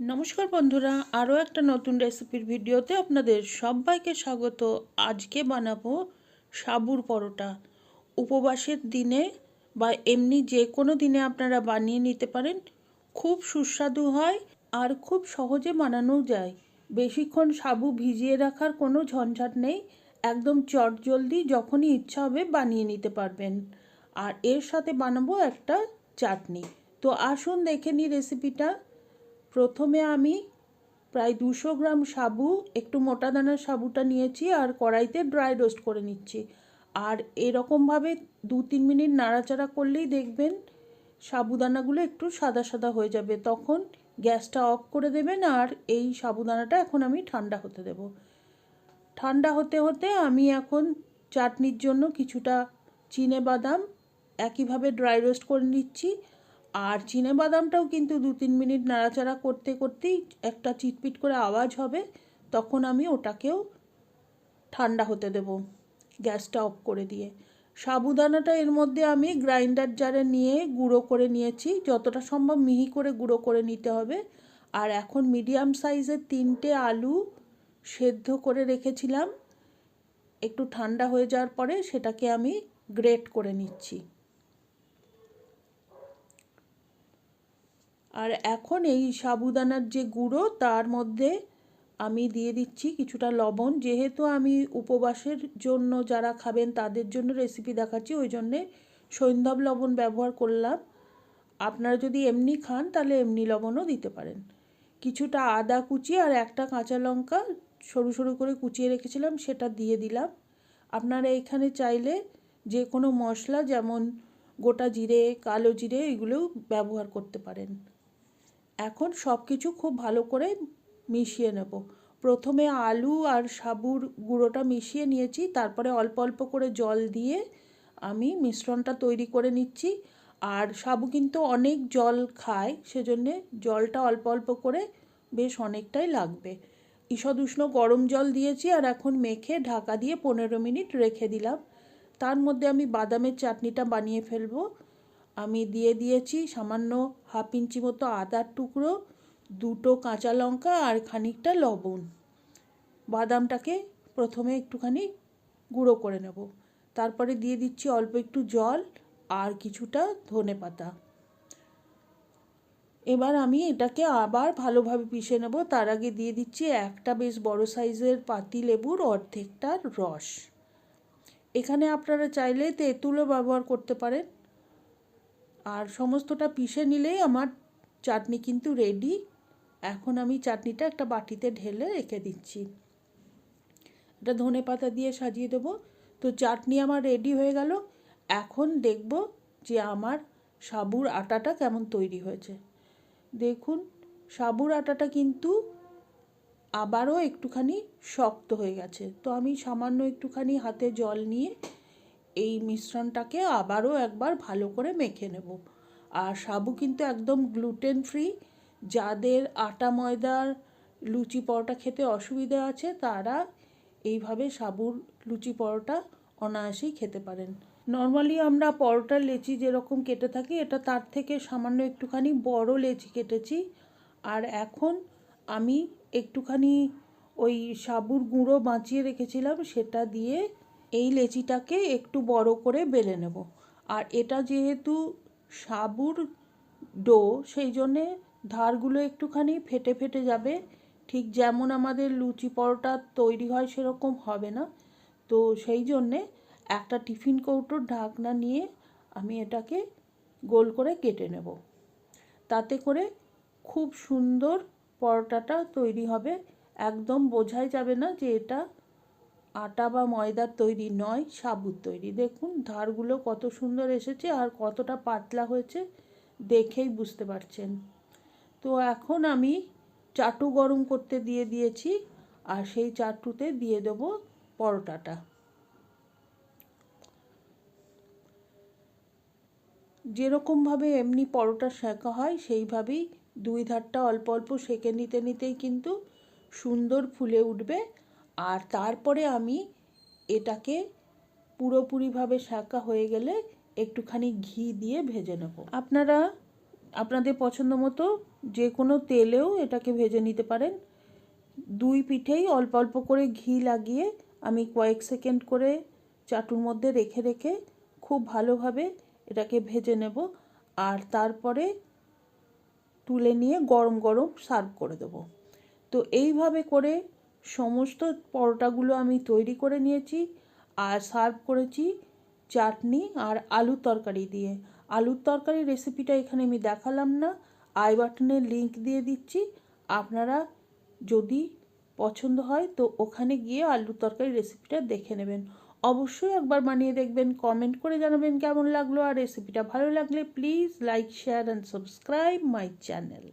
নমস্কার বন্ধুরা, আরও একটা নতুন রেসিপির ভিডিওতে আপনাদের সবাইকে স্বাগত। আজকে বানাবো সাবুর পরোটা। উপবাসের দিনে বা এমনি যে কোনো দিনে আপনারা বানিয়ে নিতে পারেন। খুব সুস্বাদু হয় আর খুব সহজে বানানোও যায়। বেশিক্ষণ সাবু ভিজিয়ে রাখার কোনো ঝঞ্ঝাট নেই। একদম চটজলদি যখনই ইচ্ছা হবে বানিয়ে নিতে পারবেন। আর এর সাথে বানাবো একটা চাটনি। তো আসুন দেখে নিই রেসিপিটা। প্রথমে আমি প্রায় দুশো গ্রাম সাবু, একটু মোটা দানার সাবুটা নিয়েছি আর কড়াইতে ড্রাই রোস্ট করে নিচ্ছি। আর এরকমভাবে দু তিন মিনিট নাড়াচাড়া করলেই দেখবেন সাবুদানাগুলো একটু সাদা সাদা হয়ে যাবে। তখন গ্যাসটা অফ করে দেবেন আর এই সাবুদানাটা এখন আমি ঠান্ডা হতে দেব। ঠান্ডা হতে হতে আমি এখন চাটনির জন্য কিছুটা চিনে বাদাম একইভাবে ড্রাই রোস্ট করে নিচ্ছি। আর চিনে বাদামটাও কিন্তু দু তিন মিনিট নাড়াচাড়া করতে করতেই একটা চিটপিট করে আওয়াজ হবে, তখন আমি ওটাকেও ঠান্ডা হতে দেব গ্যাসটা অফ করে দিয়ে। সাবুদানাটা এর মধ্যে আমি গ্রাইন্ডার জারে নিয়ে গুঁড়ো করে নিয়েছি, যতটা সম্ভব মিহি করে গুঁড়ো করে নিতে হবে। আর এখন মিডিয়াম সাইজের তিনটে আলু সেদ্ধ করে রেখেছিলাম, একটু ঠান্ডা হয়ে যাওয়ার পরে সেটাকে আমি গ্রেট করে নিচ্ছি। আর এখন এই সাবুদানার যে গুঁড়ো, তার মধ্যে আমি দিয়ে দিচ্ছি কিছুটা লবণ। যেহেতু আমি উপবাসের জন্য যারা খাবেন, তাদের জন্য রেসিপি দেখাচ্ছি, ওই জন্যে সৈন্ধব লবণ ব্যবহার করলাম। আপনারা যদি এমনি খান, তাহলে এমনি লবণও দিতে পারেন। কিছুটা আদা কুচি আর একটা কাঁচা লঙ্কা সরু সরু করে কুচিয়ে রেখেছিলাম, সেটা দিয়ে দিলাম। আপনারা এখানে চাইলে যে কোনো মশলা, যেমন গোটা জিরে, কালো জিরে, এগুলোও ব্যবহার করতে পারেন। এখন সব কিছু খুব ভালো করে মিশিয়ে নেব। প্রথমে আলু আর সাবুর গুঁড়োটা মিশিয়ে নিয়েছি, তারপরে অল্প অল্প করে জল দিয়ে আমি মিশ্রণটা তৈরি করে নিচ্ছি। আর সাবু কিন্তু অনেক জল খায়, সেজন্যে জলটা অল্প অল্প করে বেশ অনেকটাই লাগবে। ঈষদ উষ্ণ গরম জল দিয়েছি আর এখন মেখে ঢাকা দিয়ে পনেরো মিনিট রেখে দিলাম। তার মধ্যে আমি বাদামের চাটনিটা বানিয়ে ফেলব। আমি দিয়ে দিয়েছি সামান্য হাফ ইঞ্চি মতো আদার টুকরো, দুটো কাঁচা লঙ্কা আর খানিকটা লবণ। বাদামটাকে প্রথমে একটুখানি গুঁড়ো করে নেব। তারপরে দিয়ে দিচ্ছি অল্প একটু জল আর কিছুটা ধনে পাতা। এবার আমি এটাকে আবার ভালোভাবে পিষে নেব। তার আগে দিয়ে দিচ্ছি একটা বেশ বড় সাইজের পাতি লেবুর অর্ধেকটার রস। এখানে আপনারা চাইলে তেঁতুলও ব্যবহার করতে পারেন। আর সমস্তটা পিষে নিলেই আমার চাটনি কিন্তু রেডি এখন আমি চাটনিটা একটা বাটিতে ঢেলে রেখে দিচ্ছি। এটা ধনে পাতা দিয়ে সাজিয়ে দেবো। তো চাটনি আমার রেডি হয়ে গেল। এখন দেখব যে আমার সাবুর আটাটা কেমন তৈরি হয়েছে। দেখুন, সাবুর আটাটা কিন্তু আবারও একটুখানি শক্ত হয়ে গেছে। তো আমি সামান্য একটুখানি হাতে জল নিয়ে এই মিশ্রণটাকে আবারও একবার ভালো করে মেখে নেব। আর সাবু কিন্তু একদম গ্লুটেন ফ্রি যাদের আটা ময়দার লুচি পরোটা খেতে অসুবিধা আছে, তারা এইভাবে সাবুর লুচি পরোটা অনায়াসেই খেতে পারেন। নর্মালি আমরা পরোটার লেচি যেরকম কেটে থাকি, এটা তার থেকে সামান্য একটুখানি বড় লেচি কেটেছি। আর এখন আমি একটুখানি ওই সাবুর গুঁড়ো বাঁচিয়ে রেখেছিলাম, সেটা দিয়ে এই লেচিটাকে একটু বড় করে বেলে নেব। আর এটা যেহেতু সাবুর ডো, সেই জন্যে ধারগুলো একটুখানি ফেটে ফেটে যাবে। ঠিক যেমন আমাদের লুচি পরোটা তৈরি হয় সেরকম হবে না। তো সেই জন্যে একটা টিফিন কৌটোর ঢাকনা নিয়ে আমি এটাকে গোল করে কেটে নেব। তাতে করে খুব সুন্দর পরোটাটা তৈরি হবে। একদম বোঝাই যাবে না যে এটা আটা বা ময়দার তৈরি নয় সাবুত তৈরি। দেখুন, ধারগুলো কত সুন্দর এসেছে আর কতটা পাতলা হয়েছে দেখেই বুঝতে পারছেন। তো এখন আমি চাটু গরম করতে দিয়ে দিয়েছি আর সেই চাটুতে দিয়ে দেব পরোটাটা। যেরকমভাবে এমনি পরোটা শেখা হয়, সেইভাবেই দুই ধারটা অল্প অল্প সেঁকে নিতে নিতেই কিন্তু সুন্দর ফুলে উঠবে আর তারপরে আমি এটাকে পুরোপুরিভাবে শাঁকা হয়ে গেলে একটুখানি ঘি দিয়ে ভেজে নেব। আপনারা, আপনাদের পছন্দ মতো যে কোনো তেলেও এটাকে ভেজে নিতে পারেন। দুই পিঠেই অল্প অল্প করে ঘি লাগিয়ে আমি কয়েক সেকেন্ড করে চাটুর মধ্যে রেখে রেখে খুব ভালোভাবে এটাকে ভেজে নেব আর তারপরে তুলে নিয়ে গরম গরম সার্ভ করে দেবো। তো এইভাবে করে সমস্ত পরোটাগুলো আমি তৈরি করে নিয়েছি আর সার্ভ করেছি চাটনি আর আলুর তরকারি দিয়ে। আলুর তরকারি রেসিপিটা এখানে আমি দেখালাম না। আই বাটনের লিংক দিয়ে দিচ্ছি। আপনারা যদি পছন্দ হয় তো ওখানে গিয়ে আলুর তরকারি রেসিপিটা দেখে নেবেন। অবশ্যই একবার বানিয়ে দেখবেন কমেন্ট করে জানাবেন কেমন লাগল। আর রেসিপিটা ভালো লাগলে please like share and subscribe my channel